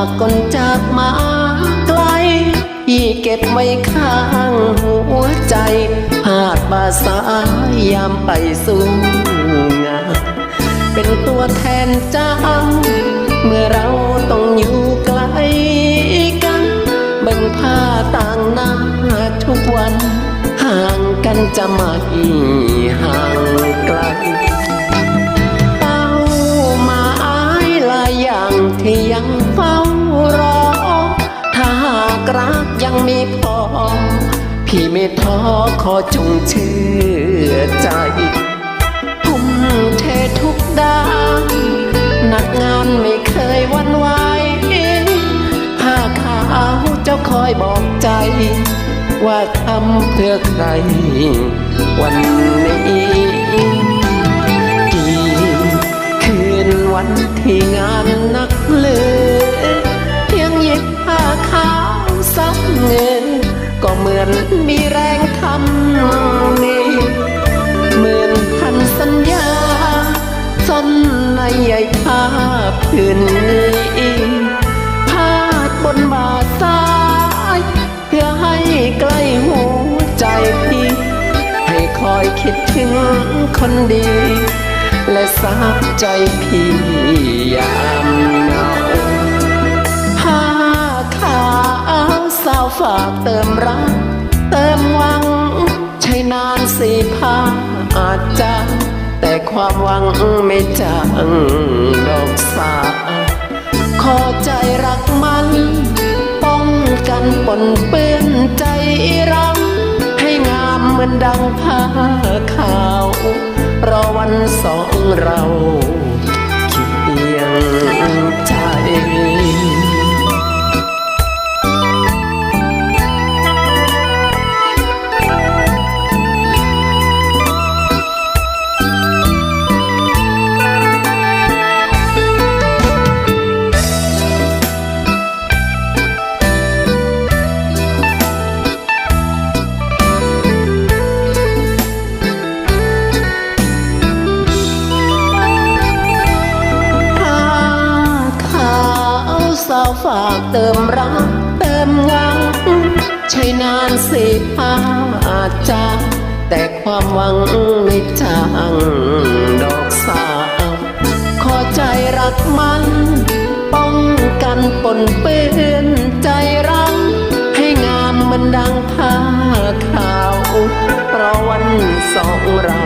ากก่อนจากมาไกล พี่เก็บไว้ข้างหัวใจพาดบาสายามไปสู่งานเป็นตัวแทนเจ้า เมื่อเราต้องอยู่ไกลกันเบ่งผ้าต่างหน้าทุกวัน ห่างกันจะไม่ห่าง รักยังมีพอ พี่ไม่ท้อขอจงเชื่อใจ ทุ่มเททุกด้านหนักงานไม่เคยวันไหวผ้าขาวเจ้าคอยบอกใจ ว่าทำเพื่อใคร วันนี้กี่คืนวันที่งานนัก ก็เหมือนมีแรงทำนี้เหมือนพันสัญญาสนในใหญ่ผ้าพื้นนี้พาดบนบาซ้าย เพื่อให้ใกล้หัวใจพี่ ให้คอยคิดถึงคนดี และสาบใจพี่ยาม ฝากเติมรัก เติมหวัง ใช้นานสีผ้าอาจจางแต่ความหวังไม่จางดอกสาขอใจรักมัน ป้องกันปนเปื้อนใจเราให้งามเหมือนดังผ้าขาว รอวันสองเราากเติมรักเติมหวัง ใช้นานสิผ้าอาจจาแต่ความหวังไม่จางดอกสาวขอใจรักมัน ป้องกันปนเปื้อนใจเราให้งามมือนดังผ้าขาวเพราะวันสองเรา